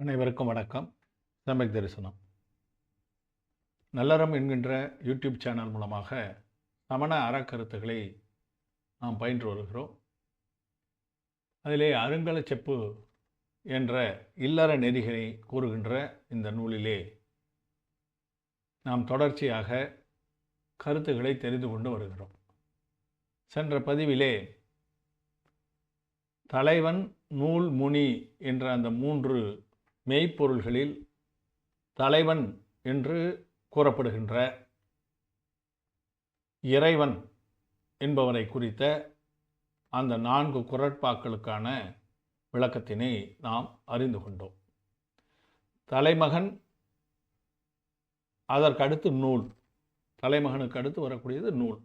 அனைவருக்கும் வணக்கம். சமக் தரிசனம். நல்லறம் என்கின்ற யூடியூப் சேனல் மூலமாக சமண அறக்கருத்துக்களை நாம் பயின்று வருகிறோம். அதிலே அருங்கல செப்பு என்ற இல்லற நெறிகளை கூறுகின்ற இந்த நூலிலே நாம் தொடர்ச்சியாக கருத்துக்களை தெரிந்து கொண்டு வருகிறோம். சென்ற பதிவிலே தலைவன் நூல் முனி என்ற அந்த மூன்று மெய்ப்பொருள்களில் தலைவன் என்று கூறப்படுகின்ற இறைவன் என்பவரை குறித்த அந்த நான்கு குரட்பாக்களுக்கான விளக்கத்தினை நாம் அறிந்து கொண்டோம். தலைமகன் அதற்கடுத்து நூல். தலைமகனுக்கு அடுத்து வரக்கூடியது நூல்.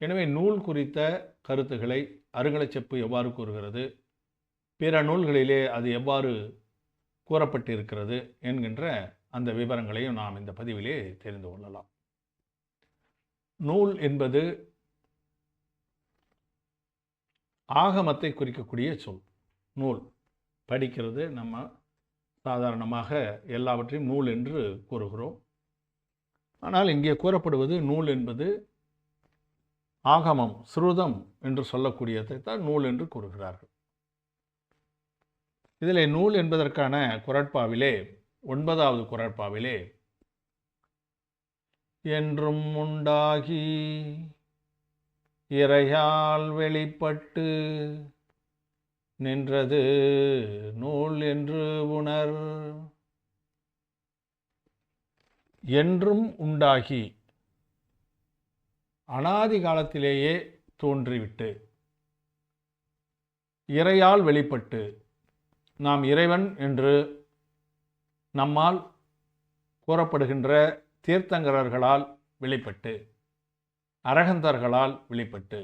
எனவே நூல் குறித்த கருத்துக்களை அருங்கலைச்செப்பு எவ்வாறு கூறுகிறது? பிற நூல்களிலே அது எவ்வாறு கூறப்பட்டிருக்கிறது என்கின்ற அந்த விவரங்களையும் நாம் இந்த பதிவிலே தெரிந்து கொள்ளலாம். நூல் என்பது ஆகமத்தை குறிக்கக்கூடிய சொல். நூல். படிக்கிறது நம்ம சாதாரணமாக எல்லாவற்றையும் நூல் என்று கூறுகிறோம். ஆனால் இங்கே கூறப்படுவது நூல் என்பது ஆகமம் ஸ்ருதம் என்று சொல்லக்கூடியதை தான் நூல் என்று கூறுகிறார்கள். இதில் நூல் என்பதற்கான குரட்பாவிலே ஒன்பதாவது குரட்பாவிலே என்றும் உண்டாகி இறையால் வெளிப்பட்டு நின்றது நூல் என்று உணர். என்றும் உண்டாகி அனாதி காலத்திலேயே தோன்றிவிட்டு இறையால் வெளிப்பட்டு நாம் இறைவன் என்று நம்மால் கூறப்படுகின்ற தீர்த்தங்கரர்களால் வெளிப்பட்டு அரகந்தர்களால் வெளிப்பட்டு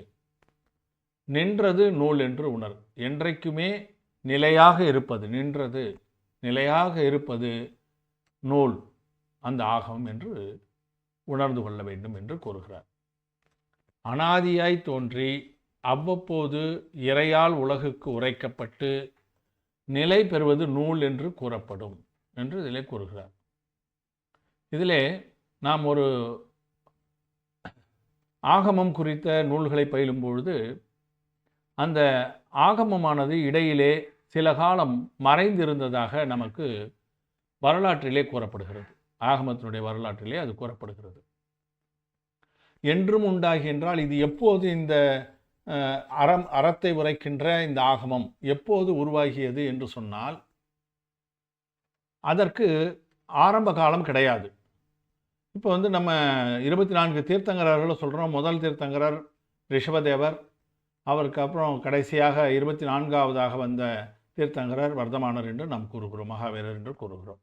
நின்றது நூல் என்று உணர். என்றைக்குமே நிலையாக இருப்பது நின்றது நிலையாக இருப்பது நூல் அந்த ஆகம் என்று உணர்ந்து கொள்ள வேண்டும் என்று கூறுகிறார். அனாதியாய் தோன்றி அவ்வப்போது இறையால் உலகுக்கு உரைக்கப்பட்டு நிலை பெறுவது நூல் என்று கூறப்படும் என்று இதிலே கூறுகிறார். இதிலே நாம் ஒரு ஆகமம் குறித்த நூல்களை பயிலும் பொழுது அந்த ஆகமமானது இடையிலே சில காலம் மறைந்திருந்ததாக நமக்கு வரலாற்றிலே கூறப்படுகிறது. ஆகமத்தினுடைய வரலாற்றிலே அது கூறப்படுகிறது. என்றும் உண்டாகி என்றால் இது எப்போது இந்த அறம் அறத்தை உரைக்கின்ற இந்த ஆகமம் எப்போது உருவாகியது என்று சொன்னால் அதற்கு ஆரம்ப காலம் கிடையாது. இப்போ வந்து நம்ம இருபத்தி நான்கு தீர்த்தங்கரர்களை சொல்கிறோம் முதல் தீர்த்தங்கரர் ரிஷபதேவர் அவருக்கு அப்புறம் கடைசியாக இருபத்தி நான்காவதாக வந்த தீர்த்தங்கரர் வர்த்தமானர் என்று நாம் கூறுகிறோம் மகாவீரர் என்று கூறுகிறோம்.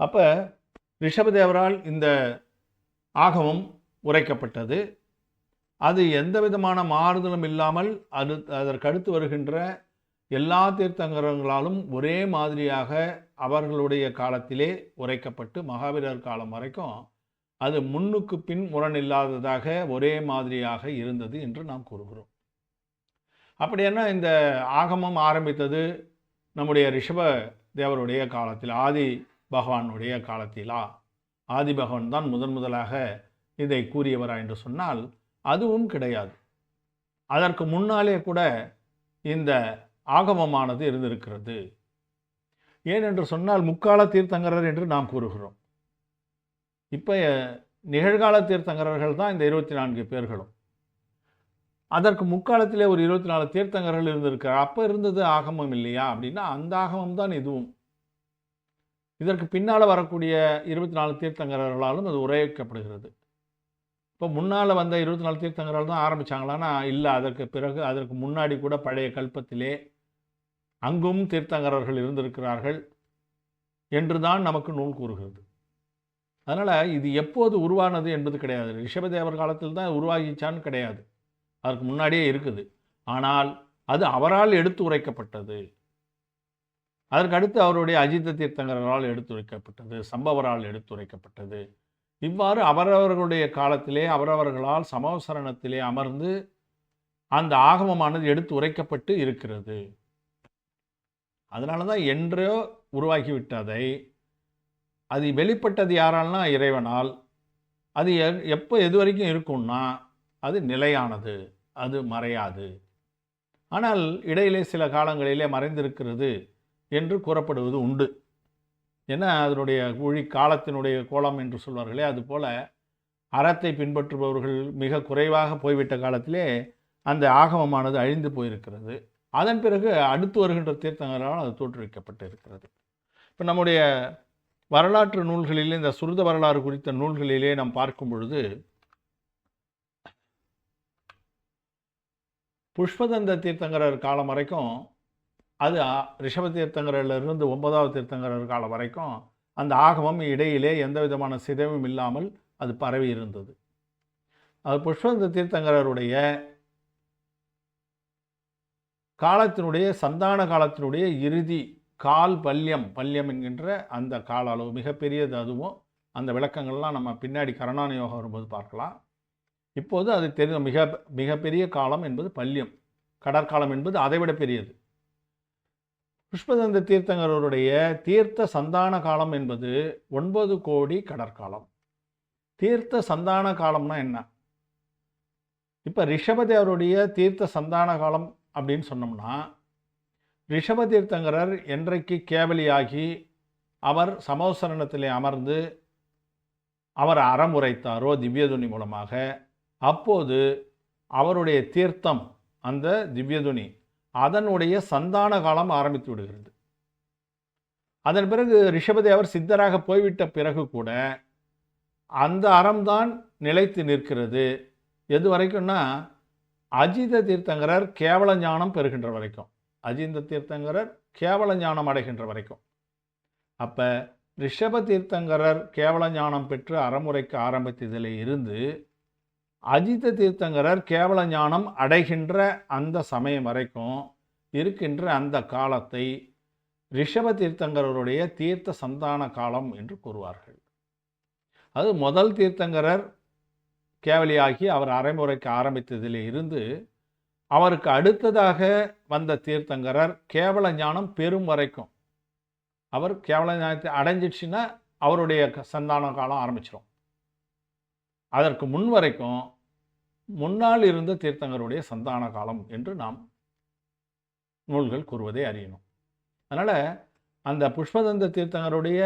அப்போ ரிஷபதேவரால் இந்த ஆகமம் உரைக்கப்பட்டது. அது எந்த விதமான மாறுதலும் இல்லாமல் அது அதற்கடுத்து வருகின்ற எல்லா தீர்த்தங்கரங்களாலும் ஒரே மாதிரியாக அவர்களுடைய காலத்திலே உரைக்கப்பட்டு மகாவீரர் காலம் வரைக்கும் அது முன்னுக்கு பின் முரணில்லாததாக ஒரே மாதிரியாக இருந்தது என்று நாம் கூறுகிறோம். அப்படின்னா இந்த ஆகமம் ஆரம்பித்தது? நம்முடைய ரிஷப தேவருடைய காலத்தில் ஆதி பகவானுடைய காலத்திலா? ஆதி பகவான் தான் முதன் முதலாக இதை கூறியவரா என்று சொன்னால் அதுவும் கிடையாது. அதற்கு முன்னாலே கூட இந்த ஆகமமானது இருந்திருக்கிறது. ஏனென்று சொன்னால் முக்கால தீர்த்தங்கரர் என்று நாம் கூறுகிறோம். இப்போ நிகழ்கால தீர்த்தங்கரர்கள் தான் இந்த இருபத்தி நான்கு பேர்களும். அதற்கு முக்காலத்திலே ஒரு இருபத்தி நாலு தீர்த்தங்கர்கள் இருந்திருக்கிறார் அப்போ இருந்தது ஆகமம் இல்லையா அப்படின்னா அந்த ஆகமம் தான் இதுவும். இதற்கு பின்னால் வரக்கூடிய இருபத்தி நாலு தீர்த்தங்கரர்களாலும் அது உரையக்கப்படுகிறது. இப்போ முன்னால் வந்த இருபத்தி நாலு தீர்த்தங்களால் தான் ஆரம்பித்தாங்களான்னா இல்லை. அதற்கு பிறகு அதற்கு முன்னாடி கூட பழைய கல்பத்திலே அங்கும் தீர்த்தங்கரர்கள் இருந்திருக்கிறார்கள் என்று தான் நமக்கு நூல் கூறுகிறது. அதனால் இது எப்போது உருவானது என்பது கிடையாது. ரிஷபதேவர் காலத்தில் தான் உருவாகிச்சான்னு கிடையாது. அதற்கு முன்னாடியே இருக்குது. ஆனால் அது அவரால் எடுத்து உரைக்கப்பட்டது. அதற்கு அடுத்து அவருடைய அஜித தீர்த்தங்கரால் எடுத்துரைக்கப்பட்டது சம்பவரால் எடுத்துரைக்கப்பட்டது இவ்வாறு அவரவர்களுடைய காலத்திலே அவரவர்களால் சமவசரணத்திலே அமர்ந்து அந்த ஆகமமானது எடுத்து உரைக்கப்பட்டு இருக்கிறது. அதனால தான் என்றோ உருவாகிவிட்டதை அது வெளிப்பட்டது யாரால்னா இறைவனால் அது எ- எப்போ எது வரைக்கும் இருக்கும்னா அது நிலையானது அது மறையாது. ஆனால் இடையிலே சில காலங்களிலே மறைந்திருக்கிறது என்று கூறப்படுவது உண்டு. ஏன்னா அதனுடைய ஒழி காலத்தினுடைய கோலம் என்று சொல்வார்களே அதுபோல் அறத்தை பின்பற்றுபவர்கள் மிக குறைவாக போய்விட்ட காலத்திலே அந்த ஆகமமானது அழிந்து போயிருக்கிறது. அதன் பிறகு அடுத்து வருகின்ற தீர்த்தங்களால் அது தோற்றுவிக்கப்பட்டு இருக்கிறது இப்போ நம்முடைய வரலாற்று நூல்களிலே இந்த சுருத வரலாறு குறித்த நூல்களிலே நாம் பார்க்கும் பொழுது புஷ்பதந்த தீர்த்தங்கரர் காலம் வரைக்கும் அது ரிஷப தீர்த்தங்கரிலிருந்து ஒன்பதாவது தீர்த்தங்கரர் காலம் வரைக்கும் அந்த ஆகமம் இடையிலே எந்த விதமான சிதைவும் இல்லாமல் அது பரவி இருந்தது. அது புஷ்பந்த தீர்த்தங்கரருடைய காலத்தினுடைய சந்தான காலத்தினுடைய இறுதி கால் பல்யம் பல்யம் என்கின்ற அந்த கால அளவு மிகப்பெரியது அதுவும். அந்த விளக்கங்கள்லாம் நம்ம பின்னாடி கரணான யோகம் வரும்போது பார்க்கலாம். இப்போது அது தெரிந்த மிக மிகப்பெரிய காலம் என்பது பல்யம். கடற்காலம் என்பது அதைவிட பெரியது. கிருஷ்ணதந்த தீர்த்தங்கரருடைய தீர்த்த சந்தான காலம் என்பது ஒன்பது கோடி கடற்காலம். தீர்த்த சந்தான காலம்னா என்ன? இப்போ ரிஷபதேவருடைய தீர்த்த சந்தான காலம் அப்படின்னு சொன்னோம்னா ரிஷப தீர்த்தங்கரர் என்றைக்கு கேவலியாகி அவர் சமோசரணத்திலே அமர்ந்து அவர் அறமுறைத்தாரோ திவ்யதுனி மூலமாக அப்போது அவருடைய தீர்த்தம் அந்த திவ்யதுனி அதனுடைய சந்தான காலம் ஆரம்பித்து விடுகிறது. அதன் பிறகு ரிஷபதேவர் சித்தராக போய்விட்ட பிறகு கூட அந்த அறம்தான் நிலைத்து நிற்கிறது. எது வரைக்கும்னா அஜித தீர்த்தங்கரர் கேவல ஞானம் பெறுகின்ற வரைக்கும். அஜிந்த தீர்த்தங்கரர் கேவல ஞானம் அடைகின்ற வரைக்கும். அப்போ ரிஷப தீர்த்தங்கரர் கேவல ஞானம் பெற்று அறமுறைக்கு ஆரம்பித்ததில் இருந்து அஜித தீர்த்தங்கரர் கேவல ஞானம் அடைகின்ற அந்த சமயம் வரைக்கும் இருக்கின்ற அந்த காலத்தை ரிஷப தீர்த்தங்கரருடைய தீர்த்த சந்தான காலம் என்று கூறுவார்கள். அது முதல் தீர்த்தங்கரர் கேவலியாகி அவர் அரைமுறைக்கு ஆரம்பித்ததிலே இருந்து அவருக்கு அடுத்ததாக வந்த தீர்த்தங்கரர் கேவல ஞானம் பெரும் வரைக்கும். அவர் கேவல ஞானத்தை அடைஞ்சிடுச்சுன்னா அவருடைய சந்தான காலம் ஆரம்பிச்சிடும் அதற்கு முன் வரைக்கும் முன்னால் இருந்த தீர்த்தங்கருடைய சந்தான காலம் என்று நாம் நூல்கள் கூறுவதை அறியணும். அதனால் அந்த புஷ்பதந்த தீர்த்தங்கருடைய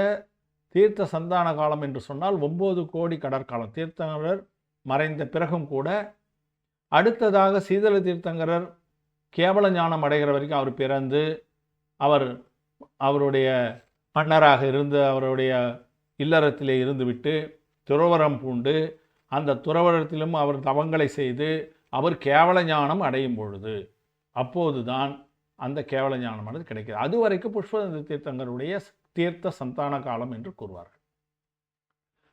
தீர்த்த சந்தான காலம் என்று சொன்னால் ஒம்பது கோடி கடற்காலம். தீர்த்தங்கரர் மறைந்த பிறகும் கூட அடுத்ததாக சீதள தீர்த்தங்கரர் கேவல ஞானம் அடைகிற வரைக்கும் அவர் பிறந்து அவர் அவருடைய மன்னராக இருந்து அவருடைய இல்லறத்திலே இருந்துவிட்டு துறவரம் பூண்டு அந்த துறவரத்திலும் அவர் தவங்களை செய்து அவர் கேவல ஞானம் அடையும் பொழுது அப்போதுதான் அந்த கேவல ஞானமானது கிடைக்கிறது. அது வரைக்கும் புஷ்பதந்த தீர்த்தங்களுடைய தீர்த்த சந்தான காலம் என்று கூறுவார்கள்.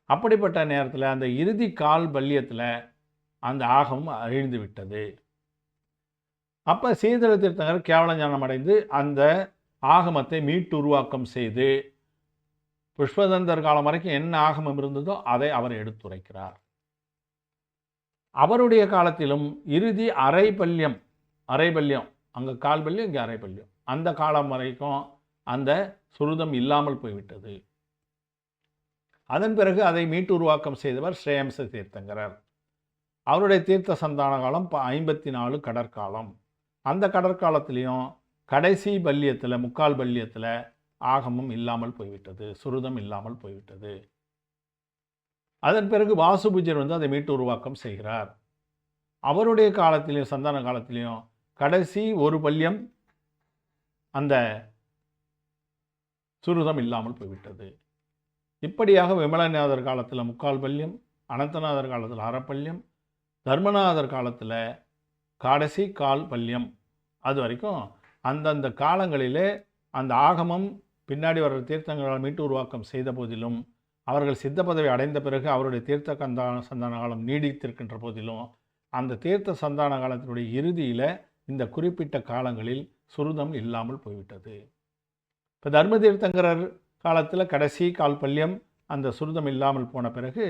அப்படிப்பட்ட நேரத்தில் அந்த இறுதி கால் பல்யத்தில் அந்த ஆகமம் அழிந்து விட்டது. அப்போ சீதள தீர்த்தங்கர் கேவல ஞானம் அடைந்து அந்த ஆகமத்தை மீட்டுருவாக்கம் செய்து புஷ்பதந்தர் காலம் வரைக்கும் என்ன ஆகமம் இருந்ததோ அதை அவர் எடுத்துரைக்கிறார். அவருடைய காலத்திலும் இறுதி அரைபல்யம் அரைபல்யம் அங்கே கால்பல்யம் இங்கே அரைபல்யம் அந்த காலம் வரைக்கும் அந்த சுருதம் இல்லாமல் போய்விட்டது. அதன் பிறகு அதை மீட்டுருவாக்கம் செய்தவர் ஸ்ரேயம்ச தீர்த்தங்கரர். அவருடைய தீர்த்த சந்தான காலம் ஐம்பத்தி நாலு கடற்காலம். அந்த கடற்காலத்திலையும் கடைசி பல்லியத்தில் முக்கால் பல்லியத்தில் ஆகமம் இல்லாமல் போய்விட்டது சுருதம் இல்லாமல் போய்விட்டது. அதன் பிறகு வாசுபூஜர் வந்து அதை மீட்டு உருவாக்கம் செய்கிறார். அவருடைய காலத்திலையும் சந்தான காலத்திலையும் கடைசி ஒரு பல்யம் அந்த சுருதம் இல்லாமல் போய்விட்டது. இப்படியாக விமலநாதர் காலத்தில் முக்கால் பல்யம் அனந்தநாதர் காலத்தில் அறப்பல்யம் தர்மநாதர் காலத்தில் கடைசி கால் பல்யம் அது வரைக்கும் அந்தந்த காலங்களிலே அந்த ஆகமம் பின்னாடி வர்ற தீர்த்தங்களால் மீட்டு உருவாக்கம் செய்த போதிலும் அவர்கள் சித்த பதவி அடைந்த பிறகு அவருடைய தீர்த்த கந்தான சந்தான காலம் நீடித்திருக்கின்ற போதிலும் அந்த தீர்த்த சந்தான காலத்தினுடைய இறுதியில் இந்த குறிப்பிட்ட காலங்களில் சுருதம் இல்லாமல் போய்விட்டது. இப்போ தர்ம தீர்த்தங்கரர் காலத்தில் கடைசி கால் பல்யம் அந்த சுருதம் இல்லாமல் போன பிறகு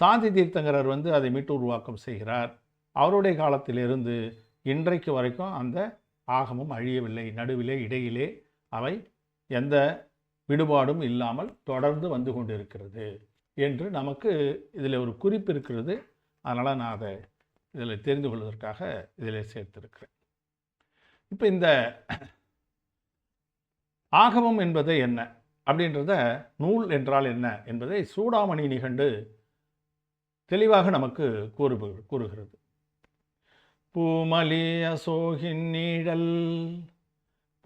சாந்தி தீர்த்தங்கரர் வந்து அதை மீட்டு உருவாக்கம் செய்கிறார். அவருடைய காலத்திலிருந்து இன்றைக்கு வரைக்கும் அந்த ஆகமும் அழியவில்லை நடுவிலே இடையிலே அவை எந்த விடுபாடும் இல்லாமல் தொடர்ந்து வந்து கொண்டிருக்கிறது என்று நமக்கு இதில் ஒரு குறிப்பு இருக்கிறது. அதனால் நான் அதை இதில் தெரிந்து கொள்வதற்காக இதில் சேர்த்திருக்கிறேன். இப்போ இந்த ஆகமம் என்பது என்ன? அப்படின்றத நூல் என்றால் என்ன என்பதை சூடாமணி நிகண்டு தெளிவாக நமக்கு கூறு கூறுகிறது. பூமலி அசோகின் நீழல்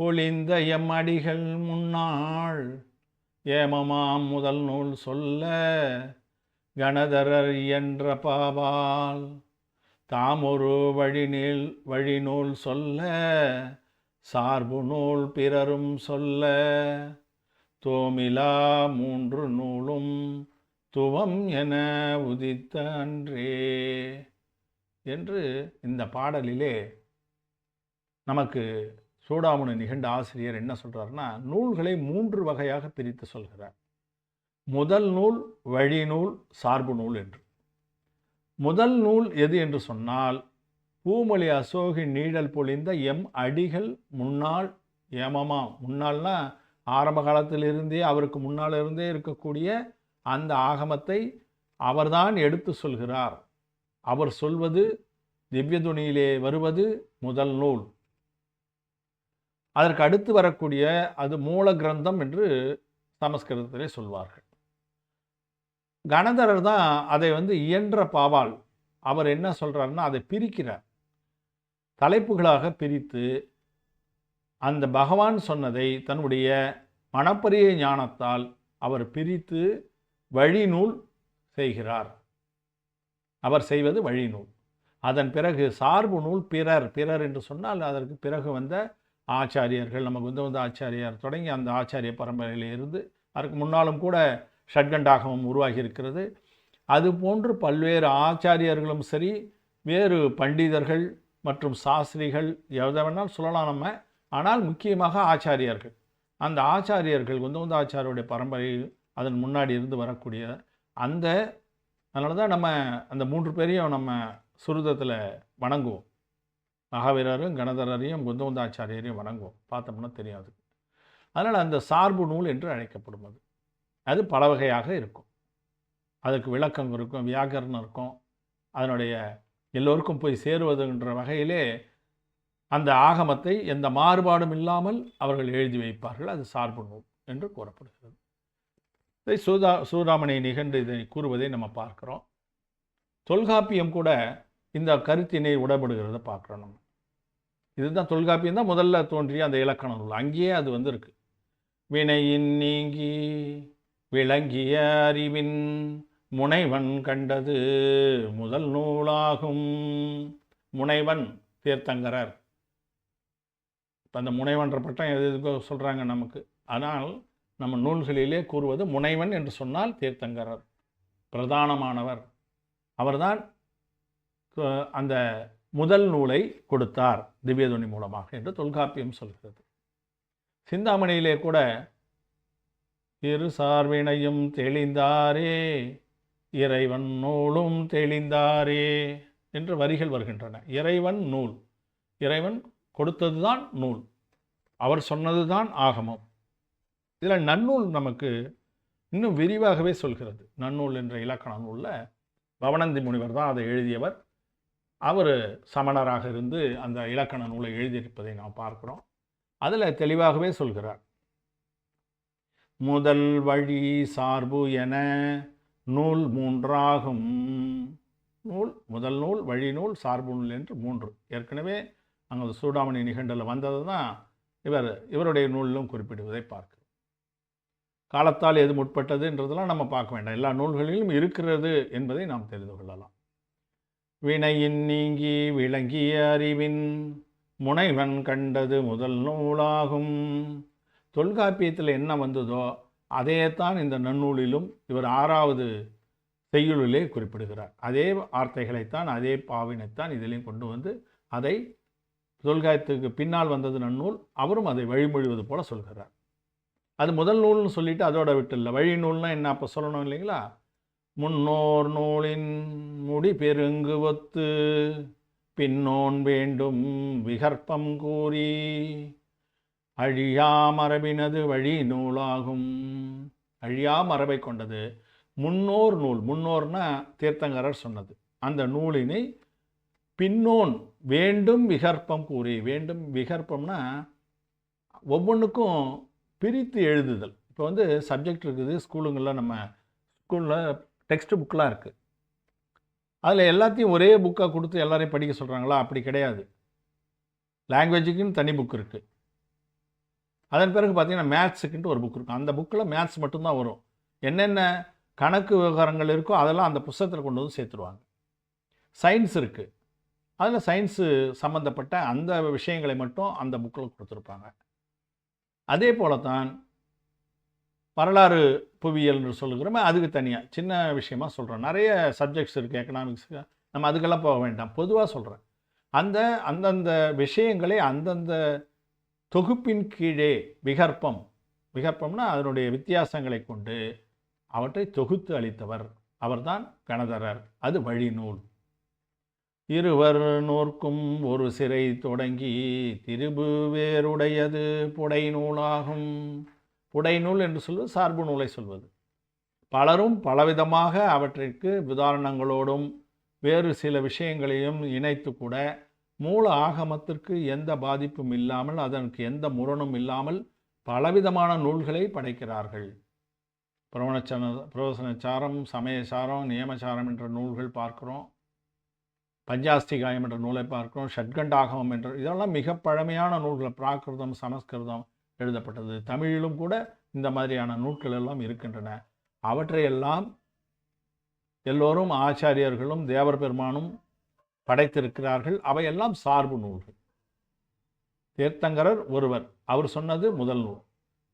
பொழிந்த எம் அடிகள் முன்னாள். ஏமமாம் முதல் நூல் சொல்ல கணதரர் என்ற பாவால். தாமொரு வழிநீள் வழிநூல் சொல்ல சார்பு நூல் பிறரும் சொல்ல. தோமிலா மூன்று நூலும் துவம் என உதித்த அன்றே என்று இந்த பாடலிலே நமக்கு சூடாமணி நிகண்ட ஆசிரியர் என்ன சொல்கிறாருன்னா நூல்களை மூன்று வகையாக பிரித்து சொல்கிறார். முதல் நூல் வழிநூல் சார்பு நூல் என்று. முதல் நூல் எது என்று சொன்னால் பூமொழி அசோகி நீழல் பொழிந்த எம் அடிகள் முன்னாள் ஏமமா முன்னாள்னா ஆரம்ப காலத்திலிருந்தே அவருக்கு முன்னால் இருந்தே இருக்கக்கூடிய அந்த ஆகமத்தை அவர்தான் எடுத்து சொல்கிறார். அவர் சொல்வது திவ்யதுணியிலே வருவது முதல் நூல். அதற்கு அடுத்து வரக்கூடிய அது மூல கிரந்தம் என்று சமஸ்கிருதத்திலே சொல்வார்கள். கணதரர் தான் அதை வந்து இயன்ற பாவால். அவர் என்ன சொல்கிறாருன்னா அதை பிரிக்கிறார். தலைப்புகளாக பிரித்து அந்த பகவான் சொன்னதை தன்னுடைய மனப்பரிய ஞானத்தால் அவர் பிரித்து வழிநூல் செய்கிறார். அவர் செய்வது வழிநூல். அதன் பிறகு சார்பு நூல் பிறர் பிறர் என்று சொன்னால் அதற்கு பிறகு வந்த ஆச்சாரியர்கள் நமக்கு வந்து வந்து ஆச்சாரியார் தொடங்கி அந்த ஆச்சாரிய பரம்பரையில் இருந்து அதற்கு முன்னாலும் கூட ஷட்கண்டாகமம் உருவாகி இருக்கிறது அது போன்று பல்வேறு ஆச்சாரியர்களும் சரி வேறு பண்டிதர்கள் மற்றும் சாஸ்திரிகள் எதை சொல்லலாம் நம்ம. ஆனால் முக்கியமாக ஆச்சாரியர்கள். அந்த ஆச்சாரியர்கள் குந்தவந்த ஆச்சாரியுடைய பரம்பரையில் அதன் முன்னாடி இருந்து வரக்கூடிய அந்த அதனால தான் நம்ம அந்த மூன்று பேரையும் நம்ம சுருதத்தில் வணங்குவோம். மகாவீரரும் கணதரரையும் குந்தகுந்தாச்சாரியரையும் வணங்குவோம். பார்த்தோம்னா தெரியாது. அதனால் அந்த சார்பு நூல் என்று அழைக்கப்படும் அது. அது பல வகையாக இருக்கும். அதுக்கு விளக்கம் இருக்கும் வியாகரணம் இருக்கும். அதனுடைய எல்லோருக்கும் போய் சேருவதுன்ற வகையிலே அந்த ஆகமத்தை எந்த மாறுபாடும் இல்லாமல் அவர்கள் எழுதி வைப்பார்கள். அது சார்பு நூல் என்று கூறப்படுகிறது. இதை சூதா சூதாமணி நிகழ்ந்து இதை கூறுவதை நம்ம பார்க்குறோம். தொல்காப்பியம் கூட இந்த கருத்தினை உடப்படுகிறத பார்க்குறோம் நம்ம. இதுதான் தொல்காப்பியம் தான் முதல்ல தோன்றிய அந்த இலக்கண நூல். அங்கேயே அது வந்து இருக்கு வினையின் நீங்கி விளங்கிய அறிவின் முனைவன் கண்டது முதல் நூலாகும். முனைவன் தீர்த்தங்கரர். இப்போ அந்த முனைவன்ற பட்டம் எது எதுக்கோ சொல்கிறாங்க நமக்கு. ஆனால் நம்ம நூல்களிலே கூறுவது முனைவன் என்று சொன்னால் தீர்த்தங்கரர் பிரதானமானவர். அவர்தான் அந்த முதல் நூலை கொடுத்தார் திவ்யதுணி மூலமாக என்று தொல்காப்பியம் சொல்கிறது. சிந்தாமணியிலே கூட இரு சார்வினையும் தெளிந்தாரே இறைவன் நூலும் தெளிந்தாரே என்று வரிகள் வருகின்றன. இறைவன் நூல். இறைவன் கொடுத்ததுதான் நூல். அவர் சொன்னதுதான் ஆகமம். இதில் நன்னூல் நமக்கு இன்னும் விரிவாகவே சொல்கிறது. நன்னூல் என்ற இலக்கண நூலில் பவனந்தி முனிவர் தான் அதை எழுதியவர். அவர் சமணராக இருந்து அந்த இலக்கண நூலை எழுதியிருப்பதை நாம் பார்க்கிறோம். அதில் தெளிவாகவே சொல்கிறார். முதல் வழி சார்பு என நூல் மூன்றாகும். நூல் முதல் நூல் வழி நூல் சார்பு நூல் என்று மூன்று. ஏற்கனவே அங்கே சூடாமணி நிகண்டலில் வந்தது தான் இவர் இவருடைய நூலிலும் குறிப்பிடுவதை பார்க்கிறோம். காலத்தால் எது முற்பட்டதுன்றதெல்லாம் நம்ம பார்க்க வேண்டாம். எல்லா நூல்களிலும் இருக்கிறது என்பதை நாம் தெரிந்து கொள்ளலாம். வினையின் நீங்கி விளங்கிய அறிவின் முனைவன் கண்டது முதல் நூலாகும். தொல்காப்பியத்தில் என்ன வந்ததோ அதையேத்தான் இந்த நன்னூலிலும் இவர் ஆறாவது செய்யுளிலே குறிப்பிடுகிறார். அதே வார்த்தைகளைத்தான் அதே பாவினைத்தான் இதிலையும் கொண்டு வந்து அதை தொல்காயத்துக்கு பின்னால் வந்தது நன்னூல் அவரும் அதை வழிமொழிவது போல சொல்கிறார். அது முதல் நூல்னு சொல்லிட்டு அதோட விட்டுல வழி நூல்னால் என்ன? அப்போ சொல்லணும் இல்லைங்களா? முன்னோர் நூலின் முடி பெருங்கு ஒத்து பின்னோன் வேண்டும் விகற்பம் கூறி அழியாமரபினது வழி நூலாகும். அழியாமரபை கொண்டது முன்னோர் நூல். முன்னோர்னா தீர்த்தங்கரர் சொன்னது. அந்த நூலினை பின்னோன் வேண்டும் விகற்பம் கூறி. வேண்டும் விகற்பம்னா ஒவ்வொன்றுக்கும் பிரித்து எழுதுதல். இப்போ வந்து சப்ஜெக்ட் இருக்குது ஸ்கூலுங்களில் நம்ம ஸ்கூலில் டெக்ஸ்ட் புக்கெலாம் இருக்குது அதில் எல்லாத்தையும் ஒரே புக்காக கொடுத்து எல்லாரையும் படிக்க சொல்கிறாங்களா அப்படி கிடையாது. லாங்குவேஜுக்குன்னு தனி புக் இருக்குது அதன் பிறகு பார்த்திங்கன்னா மேத்ஸுக்குன்ட்டு ஒரு புக் இருக்கும். அந்த புக்கில் மேத்ஸ் மட்டும்தான் வரும். என்னென்ன கணக்கு விவகாரங்கள் இருக்கோ அதெல்லாம் அந்த புஸ்தகத்தில் கொண்டு வந்து சேர்த்துருவாங்க. சயின்ஸ் இருக்குது அதில் சயின்ஸு சம்மந்தப்பட்ட அந்த விஷயங்களை மட்டும் அந்த புக்கில் கொடுத்துருப்பாங்க. அதே போல தான் வரலாறு புவியியல்னு சொல்லுகிறோமே அதுக்கு தனியாக சின்ன விஷயமா சொல்கிறோம் நிறைய சப்ஜெக்ட்ஸ் இருக்குது எக்கனாமிக்ஸுக்கு நம்ம அதுக்கெல்லாம் போக வேண்டாம். பொதுவாக சொல்கிறேன் அந்த அந்தந்த விஷயங்களை அந்தந்த தொகுப்பின் கீழே விகற்பம். விகற்பம்னா அதனுடைய வித்தியாசங்களை கொண்டு அவற்றை தொகுத்து அளித்தவர். அவர்தான் கணதரர் அது வழிநூல். இருவர் நோர்க்கும் ஒரு சிறை தொடங்கி திருபு வேறுடையது புடை நூலாகும் புடைநூல் என்று சொல்வது சார்பு நூலை சொல்வது. பலரும் பலவிதமாக அவற்றிற்கு உதாரணங்களோடும் வேறு சில விஷயங்களையும் இணைத்து கூட மூல ஆகமத்திற்கு எந்த பாதிப்பும் இல்லாமல் அதற்கு எந்த முரணும் இல்லாமல் பலவிதமான நூல்களை படைக்கிறார்கள். பிரவணச்சன பிரவசனச்சாரம் சமயசாரம் நியமசாரம் என்ற நூல்கள் பார்க்கிறோம். பஞ்சாஸ்திகாயம் என்ற நூலை பார்க்கிறோம். ஷட்கண்டாகமம் என்ற இதெல்லாம் மிக பழமையான நூல்கள் பிராகிருதம் சமஸ்கிருதம் எழுதப்பட்டது. தமிழிலும் கூட இந்த மாதிரியான நூல்கள் எல்லாம் இருக்கின்றன. அவற்றையெல்லாம் எல்லோரும் ஆச்சாரியர்களும் தேவர் பெருமானும் படைத்திருக்கிறார்கள். அவையெல்லாம் சார்பு நூல்கள். தீர்த்தங்கரர் ஒருவர் அவர் சொன்னது முதல் நூல்.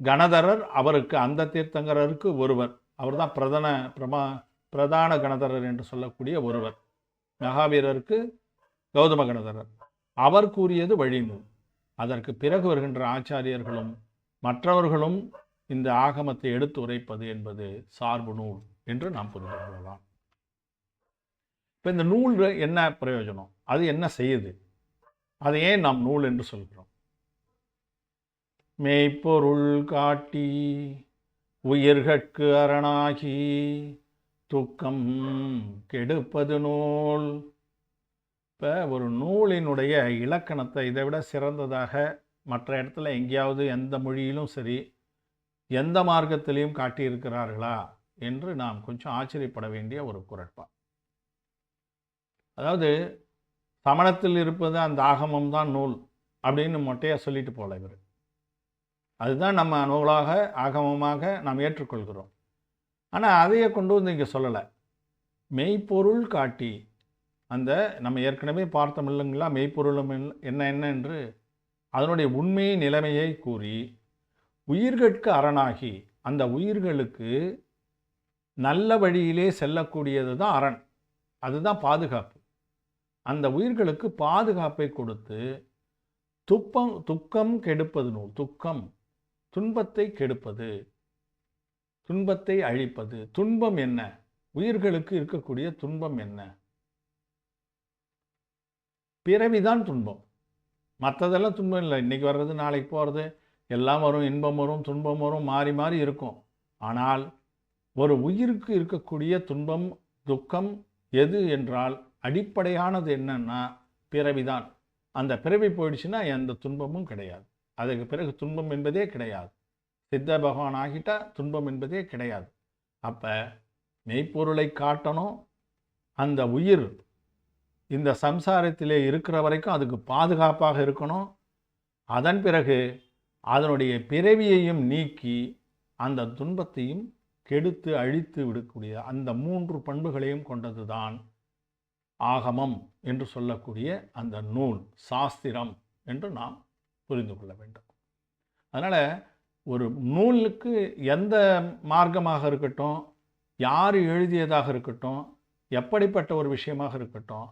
கணதரர் அவருக்கு அந்த தீர்த்தங்கரருக்கு ஒருவர். அவர்தான் பிரதான பிரமா பிரதான கணதரர் என்று சொல்லக்கூடிய ஒருவர். மகாவீரருக்கு கௌதம கணதரர். அவர் கூறியது வழிநூல் அதற்கு பிறகு வருகின்ற ஆச்சாரியர்களும் மற்றவர்களும் இந்த ஆகமத்தை எடுத்து உரைப்பது என்பது சார்பு நூல் என்று நாம் புரிந்து கொள்ளலாம். இப்போ இந்த நூல் என்ன பிரயோஜனம்? அது என்ன செய்யுது? அதை ஏன் நாம் நூல் என்று சொல்கிறோம்? மெய்ப்பொருள் காட்டி உயிர்கட்கு அரணாகி துக்கம் கெடுப்பது நூல். இப்போ ஒரு நூலினுடைய இலக்கணத்தை இதை விட சிறந்ததாக மற்ற இடத்துல எங்கேயாவது எந்த மொழியிலும் சரி எந்த மார்க்கத்திலையும் காட்டியிருக்கிறார்களா என்று நாம் கொஞ்சம் ஆச்சரியப்பட வேண்டிய ஒரு குரட்பா. அதாவது சமணத்தில் இருப்பது அந்த ஆகமம் தான் நூல் அப்படின்னு மொட்டையாக சொல்லிட்டு போல இவர். அதுதான் நம்ம நூலாக ஆகமமாக நாம் ஏற்றுக்கொள்கிறோம். ஆனால் அதையே கொண்டு வந்து இங்கே சொல்லலை. மெய்ப்பொருள் காட்டி அந்த நம்ம ஏற்கனவே பார்த்தோம் இல்லைங்களா? மெய்ப்பொருளும் என்ன என்ன என்று? அதனுடைய உண்மை நிலைமையை கூறி உயிர்கட்கு அரணாகி அந்த உயிர்களுக்கு நல்ல வழியிலே செல்லக்கூடியது தான் அரண். அதுதான் பாதுகாப்பு. அந்த உயிர்களுக்கு பாதுகாப்பை கொடுத்து துப்பம் துக்கம் கெடுப்பது நூல் துக்கம். துன்பத்தை கெடுப்பது. துன்பத்தை அழிப்பது. துன்பம் என்ன? உயிர்களுக்கு இருக்கக்கூடிய துன்பம் என்ன? பிறவிதான் துன்பம். மற்றதெல்லாம் துன்பம் இல்லை. இன்றைக்கி வர்றது நாளைக்கு போகிறது எல்லாம் வரும் இன்பம் வரும் துன்பம் வரும் மாறி மாறி இருக்கும். ஆனால் ஒரு உயிருக்கு இருக்கக்கூடிய துன்பம் துக்கம் எது என்றால் அடிப்படையானது என்னன்னா பிறவிதான். அந்த பிறவி போயிடுச்சுன்னா எந்த துன்பமும் கிடையாது. அதுக்கு பிறகு துன்பம் என்பதே கிடையாது. சித்த பகவான் ஆகிட்டா துன்பம் என்பதே கிடையாது. அப்போ மெய்ப்பொருளை காட்டணும். அந்த உயிர் இந்த சம்சாரத்திலே இருக்கிற வரைக்கும் அதுக்கு பாதுகாப்பாக இருக்கணும். அதன் பிறகு அதனுடைய பிறவியையும் நீக்கி அந்த துன்பத்தையும் கெடுத்து அழித்து விடக்கூடிய அந்த மூன்று பண்புகளையும் கொண்டது தான் ஆகமம் என்று சொல்லக்கூடிய அந்த நூல் சாஸ்திரம் என்று நாம் புரிந்து கொள்ள வேண்டும். அதனால் ஒரு நூலுக்கு எந்த மார்க்கமாக இருக்கட்டும் யார் எழுதியதாக இருக்கட்டும் எப்படிப்பட்ட ஒரு விஷயமாக இருக்கட்டும்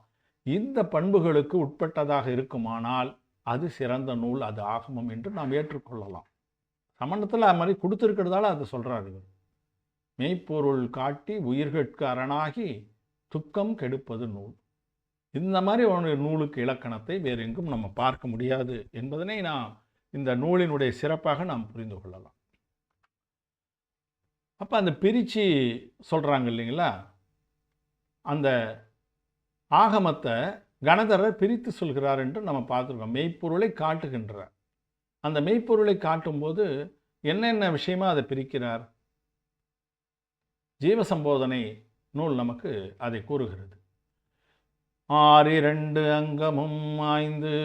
இந்த பண்புகளுக்கு உட்பட்டதாக இருக்குமானால் அது சிறந்த நூல் அது ஆகமம் என்று நாம் ஏற்றுக்கொள்ளலாம். சமணத்தில் அது மாதிரி கொடுத்துருக்கிறதால அதை சொல்கிறார் இவர். மெய்ப்பொருள் காட்டி உயிர்கட்கு அரணாகி துக்கம் கெடுப்பது நூல். இந்த மாதிரி ஒரு நூலுக்கு இலக்கணத்தை வேறு எங்கும் நம்ம பார்க்க முடியாது என்பதனை நாம் இந்த நூலினுடைய சிறப்பாக நாம் புரிந்து கொள்ளலாம். அப்போ அந்த பிரித்து சொல்கிறாங்க இல்லைங்களா? அந்த ஆகமத்தை கணதரர் பிரித்து சொல்கிறார் என்று நம்ம பார்த்துருக்கோம். மெய்ப்பொருளை காட்டுகின்றார் அந்த மெய்ப்பொருளை காட்டும்போது என்னென்ன விஷயமா அதை பிரிக்கிறார்? ஜீவசம்போதனை நூல் நமக்கு அதை கூறுகிறது. ஆறிரண்டு அங்கமும் ஆய்ந்து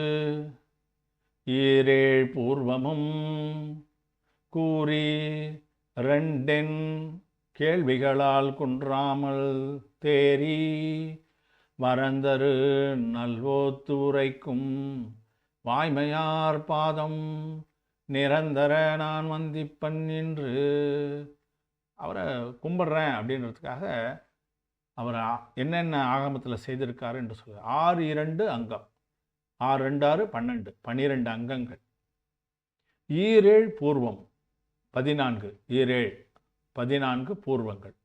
ஈரேழ் பூர்வமும் கூறி ரெண்டென் கேள்விகளால் குன்றாமல் தேரி வரந்தரு நல்வோத்து உரைக்கும் வாய்மையார் பாதம். நிரந்தர நான் வந்திப்பன் என்று அவரை கும்பிட்றேன் அப்படின்றதுக்காக அவர் என்னென்ன ஆகமத்தில் செய்திருக்காரு என்று சொல்ல. ஆறு இரண்டு அங்கம். ஆறு ரெண்டு ஆறு பன்னெண்டு. பன்னிரெண்டு அங்கங்கள். ஈரேழ் பூர்வம். பதினான்கு. ஈரேழ். பதினான்கு பூர்வங்கள்.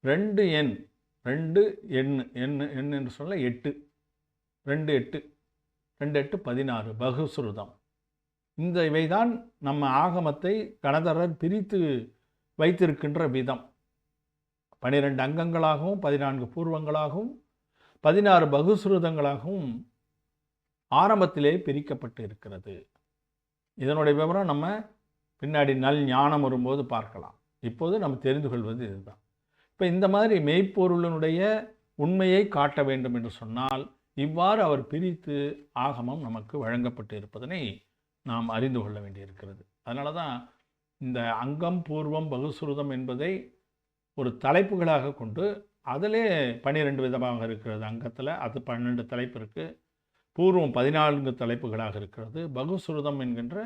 ரெண்டு எண். ரெண்டு எண் எண் எண் என்று சொல்ல எட்டு. ரெண்டு எட்டு. ரெண்டு எட்டு பதினாறு. பகுஸ்ருதம் இந்த இவைதான் நம்ம ஆகமத்தை கணதரர் பிரித்து வைத்திருக்கின்ற விதம். பனிரெண்டு அங்கங்களாகவும் பதினான்கு பூர்வங்களாகவும் பதினாறு பகுஸ்ருதங்களாகவும் ஆரம்பத்திலே பிரிக்கப்பட்டு இருக்கிறது. இதனுடைய விவரம் நம்ம பின்னாடி நல் ஞானம் வரும்போது பார்க்கலாம். இப்போது நம்ம தெரிந்து கொள்வது இதுதான். இப்போ இந்த மாதிரி மெய்ப்பொருளினுடைய உண்மையை காட்ட வேண்டும் என்று சொன்னால் இவ்வாறு அவர் பிரித்து ஆகமம் நமக்கு வழங்கப்பட்டு இருப்பதனை நாம் அறிந்து கொள்ள வேண்டியிருக்கிறது. அதனால தான் இந்த அங்கம் பூர்வம் பகுஸ்ருதம் என்பதை ஒரு தலைப்புகளாக கொண்டு அதிலே பன்னிரெண்டு விதமாக இருக்கிறது அங்கத்தில். அது பன்னெண்டு தலைப்பு இருக்குது பூர்வம் பதினான்கு தலைப்புகளாக இருக்கிறது. பகுஸ்ருதம் என்கின்ற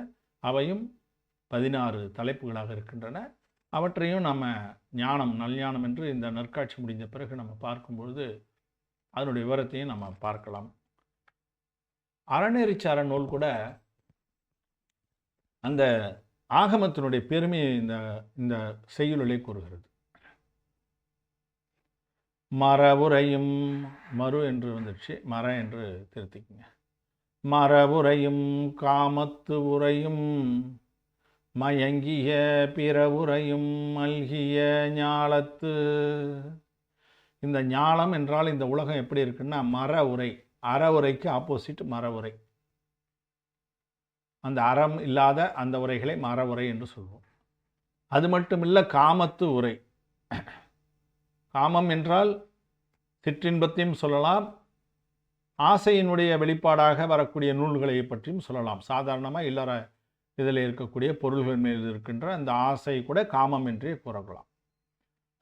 அவையும் பதினாறு தலைப்புகளாக இருக்கின்றன. அவற்றையும் நம்ம ஞானம் நல்ஞானம் என்று இந்த நற்காட்சி முடிந்த பிறகு நம்ம பார்க்கும்பொழுது அதனுடைய விவரத்தையும் நம்ம பார்க்கலாம். அறநெறிச்சார நூல் கூட அந்த ஆகமத்தினுடைய பெருமையை இந்த இந்த செய்யுளிலே கூறுகிறது. மரபுரையும் மறு என்று வந்துடுச்சு. மர என்று திருத்திக்கங்க. மரபுரையும் காமத்து உரையும் மயங்கிய பிறவுரையும் மல்கிய ஞாலத்து. இந்த ஞாலம் என்றால் இந்த உலகம் எப்படி இருக்குன்னா மர உரை அற உரைக்கு ஆப்போசிட் மர உரை. அந்த அறம் இல்லாத அந்த உரைகளை மர உரை என்று சொல்வோம். அது மட்டுமில்ல காமத்து உரை. காமம் என்றால் சிற்றின்பத்தையும் சொல்லலாம் ஆசையினுடைய வெளிப்பாடாக வரக்கூடிய நூல்களை பற்றியும் சொல்லலாம். சாதாரணமாக இல்லற இதில் இருக்கக்கூடிய பொருள்கள் மீது இருக்கின்ற அந்த ஆசை கூட காமம் என்றே கூறலாம்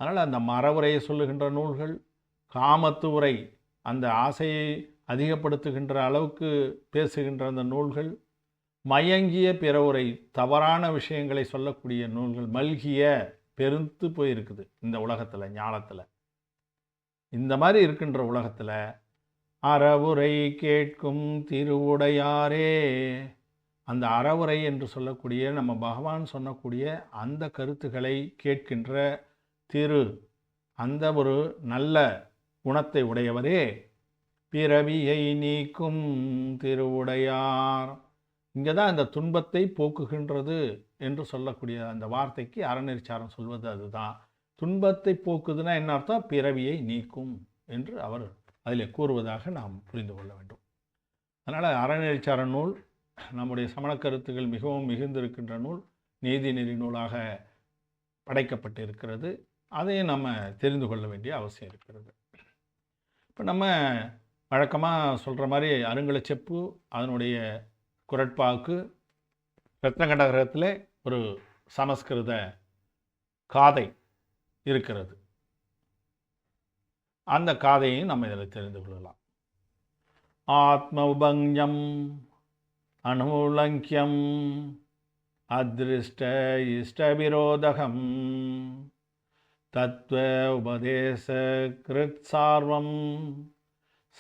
அதனால் அந்த மரவுரையை சொல்லுகின்ற நூல்கள் காமத்து உரை அந்த ஆசையை அதிகப்படுத்துகின்ற அளவுக்கு பேசுகின்ற அந்த நூல்கள் மயங்கிய பிற உரை தவறான விஷயங்களை சொல்லக்கூடிய நூல்கள் மல்கிய பெருத்து போயிருக்குது இந்த உலகத்தில் ஞானத்தில். இந்த மாதிரி இருக்கின்ற உலகத்தில் அறவுரை கேட்கும் திருவுடையாரே அந்த அறவுரை என்று சொல்லக்கூடிய நம்ம பகவான் சொன்னக்கூடிய அந்த கருத்துக்களை கேட்கின்ற திரு அந்த ஒரு நல்ல குணத்தை உடையவரே. பிறவியை நீக்கும் திருவுடையார். இங்கே தான் இந்த துன்பத்தை போக்குகின்றது என்று சொல்லக்கூடிய அந்த வார்த்தைக்கு அறநெறிச்சாரம் சொல்வது அதுதான். துன்பத்தை போக்குதுன்னா என்ன அர்த்தம்? பிறவியை நீக்கும் என்று அவர் அதில் கூறுவதாக நாம் புரிந்து கொள்ள வேண்டும். அதனால் அறநெறிச்சார நூல் நம்முடைய சமண கருத்துக்கள் மிகவும் மிகுந்திருக்கின்ற நூல் நீதிநெறி நூலாக படைக்கப்பட்டு இருக்கிறது அதையும் நம்ம தெரிந்து கொள்ள வேண்டிய அவசியம் இருக்கிறது. இப்போ நம்ம வழக்கமாக சொல்கிற மாதிரி அருங்கலச்செப்பு அதனுடைய குரட்பாக்கு ரத்னகண்டகரத்தில் ஒரு சமஸ்கிருத காதை இருக்கிறது. அந்த காதையும் நம்ம இதில் தெரிந்து கொள்ளலாம். ஆத்ம உபங்கம் அனுலங்கியம் அதிருஷ்ட இஷ்டவிரோதகம் தத்துவ உபதேச கிருத் சார்வம்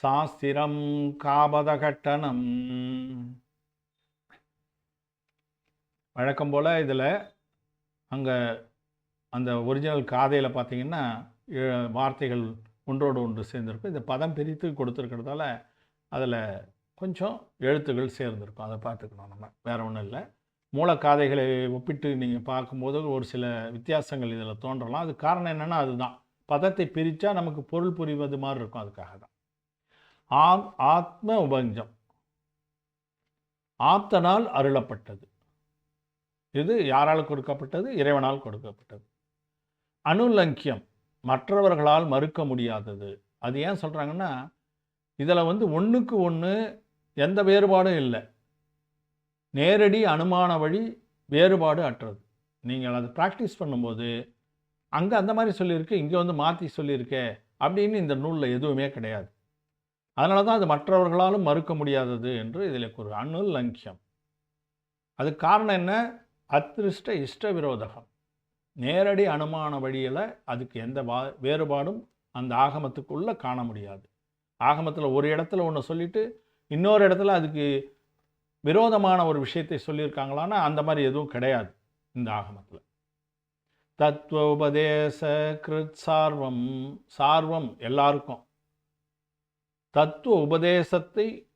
சாஸ்திரம் காபதகட்டணம் வழக்கம் போல் இதில் அங்கே அந்த ஒரிஜினல் காதையில் பார்த்தீங்கன்னா வார்த்தைகள் ஒன்றோடு ஒன்று சேர்ந்திருக்கும். இந்த பதம் பிரித்து கொடுத்துருக்கிறதால அதில் கொஞ்சம் எழுத்துகள் சேர்ந்துருக்கும். அதை பார்த்துக்கணும் நம்ம. வேறு ஒன்றும் இல்லை. மூலக்காதைகளை ஒப்பிட்டு நீங்கள் பார்க்கும்போது ஒரு சில வித்தியாசங்கள் இதில் தோன்றலாம். அது காரணம் என்னென்னா அதுதான். பதத்தை பிரித்தா நமக்கு பொருள் புரிவது மாதிரி இருக்கும். அதுக்காக தான். ஆ ஆத்ம உபஞ்சம். ஆப்தனால் அருளப்பட்டது. இது யாரால் கொடுக்கப்பட்டது? இறைவனால் கொடுக்கப்பட்டது. அனுலங்கியம். மற்றவர்களால் மறுக்க முடியாதது. அது ஏன் சொல்கிறாங்கன்னா இதில் வந்து ஒன்றுக்கு ஒன்று எந்த வேறுபாடும் இல்லை. நேரடி அனுமான வழி வேறுபாடு அற்றது. நீங்கள் அதை ப்ராக்டிஸ் பண்ணும்போது அங்கே அந்த மாதிரி சொல்லியிருக்கு இங்கே வந்து மாற்றி சொல்லியிருக்கே அப்படின்னு இந்த நூலில் எதுவுமே கிடையாது. அதனால தான் அது மற்றவர்களாலும் மறுக்க முடியாதது என்று இதில் ஒரு அனுலங்கியம் அதுக்கு காரணம் என்ன? அத்திருஷ்ட இஷ்ட விரோதகம். நேரடி அனுமான வழியில் அதுக்கு எந்த வா வேறுபாடும் அந்த ஆகமத்துக்குள்ளே காண முடியாது. ஆகமத்தில் ஒரு இடத்துல ஒன்று சொல்லிவிட்டு இன்னொரு இடத்துல அதுக்கு விரோதமான ஒரு விஷயத்தை சொல்லியிருக்காங்களான்னா அந்த மாதிரி எதுவும் கிடையாது இந்த ஆகமத்தில். தத்துவ உபதேச கிருத் சார்வம் சார்வம் எல்லாருக்கும். தத்துவ உபதேசத்தை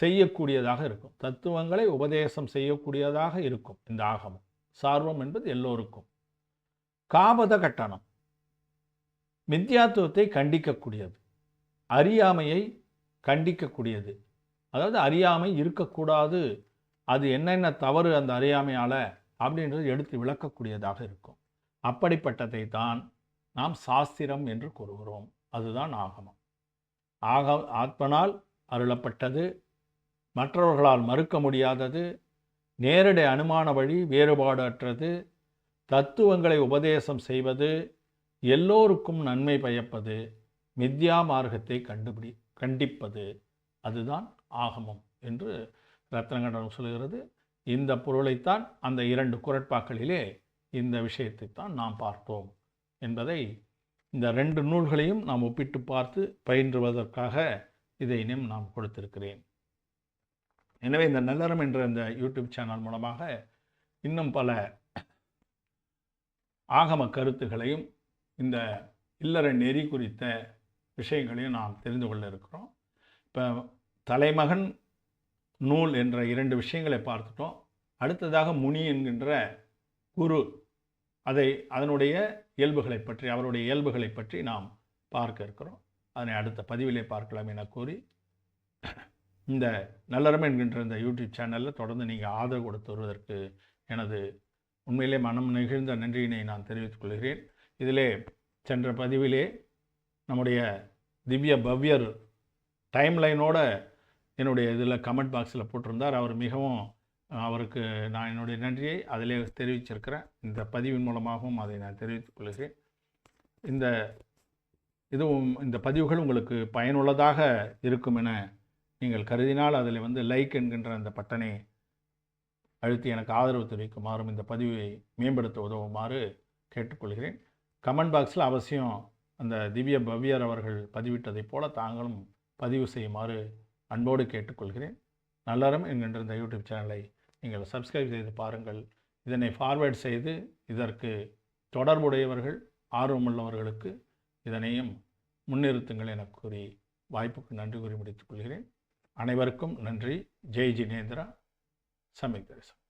செய்யக்கூடியதாக இருக்கும். தத்துவங்களை உபதேசம் செய்யக்கூடியதாக இருக்கும் இந்த ஆகமம். சார்வம் என்பது எல்லோருக்கும். காபத கட்டணம். மித்யாத்துவத்தை கண்டிக்கக்கூடியது. அறியாமையை கண்டிக்கக்கூடியது. அதாவது அறியாமை இருக்கக்கூடாது. அது என்னென்ன தவறு அந்த அறியாமையால் அப்படின்றது எடுத்து விளக்கக்கூடியதாக இருக்கும். அப்படிப்பட்டதை தான் நாம் சாஸ்திரம் என்று கூறுகிறோம். அதுதான் ஆகமம். ஆக ஆத்மனால் அருளப்பட்டது. மற்றவர்களால் மறுக்க முடியாதது. நேரடி அனுமான வழி வேறுபாடு அற்றது தத்துவங்களை உபதேசம் செய்வது. எல்லோருக்கும் நன்மை பயப்பது. மித்யா மார்க்கத்தை கண்டுபிடி கண்டிப்பது அதுதான் ஆகமம் என்று ரத்னகண்டம் சொல்கிறது இந்த பொருளைத்தான் அந்த இரண்டு குரட்பாக்களிலே இந்த விஷயத்தை தான் நாம் பார்த்தோம் என்பதை இந்த ரெண்டு நூல்களையும் நாம் ஒப்பிட்டு பார்த்து பயின்றுவதற்காக இதை இன்னும் நாம் கொடுத்திருக்கிறேன். எனவே இந்த நல்லறம் என்ற இந்த யூடியூப் சேனல் மூலமாக இன்னும் பல ஆகம கருத்துகளையும் இந்த இல்லற நெறி குறித்த விஷயங்களையும் நாம் தெரிந்து கொள்ள இருக்கிறோம். இப்போ தலைமகன் நூல் என்ற இரண்டு விஷயங்களை பார்த்துட்டோம். அடுத்ததாக முனி என்கின்ற குரு அதை அதனுடைய இயல்புகளை பற்றி அவருடைய இயல்புகளை பற்றி நாம் பார்க்க இருக்கிறோம். அதனை அடுத்த பதிவிலே பார்க்கலாம் என கூறி இந்த நல்லறம் என்கின்ற இந்த யூடியூப் சேனலில் தொடர்ந்து நீங்கள் ஆதரவு கொடுத்து வருவதற்கு எனது உண்மையிலே மனம் நெகிழ்ந்த நன்றியினை நான் தெரிவித்துக் கொள்கிறேன். இதிலே சென்ற பதிவிலே நம்முடைய திவ்ய பவ்யர் டைம்லைனோட என்னுடைய இதில் கமெண்ட் பாக்ஸில் போட்டிருந்தார். அவர் மிகவும் அவருக்கு நான் என்னுடைய நன்றியை அதிலே தெரிவிச்சிருக்கிறேன். இந்த பதிவின் மூலமாகவும் அதை நான் தெரிவித்துக் கொள்கிறேன். இந்த இதுவும் இந்த பதிவுகள் உங்களுக்கு பயனுள்ளதாக இருக்கும் என நீங்கள் கருதினால் அதில் வந்து லைக் என்கின்ற அந்த பட்டனை அழுத்தி எனக்கு ஆதரவு தெரிவிக்குமாறும் இந்த பதிவை மேம்படுத்த உதவுமாறு கேட்டுக்கொள்கிறேன். கமெண்ட் பாக்ஸில் அவசியம் அந்த திவ்ய பவ்யர் அவர்கள் பதிவிட்டதைப் போல தாங்களும் பதிவு செய்யுமாறு அன்போடு கேட்டுக்கொள்கிறேன். நல்லறம் என்கின்ற இந்த யூடியூப் சேனலை நீங்கள் சப்ஸ்கிரைப் செய்து பாருங்கள். இதனை ஃபார்வேர்ட் செய்து இதற்கு தொடர்புடையவர்கள் ஆர்வமுள்ளவர்களுக்கு இதனையும் முன்னிறுத்துங்கள் என கூறி வாய்ப்புக்கு நன்றி கூறி முடித்துக் கொள்கிறேன். அனைவருக்கும் நன்றி. ஜெய் ஜினேந்திரா. சமீக் தரிசனம்.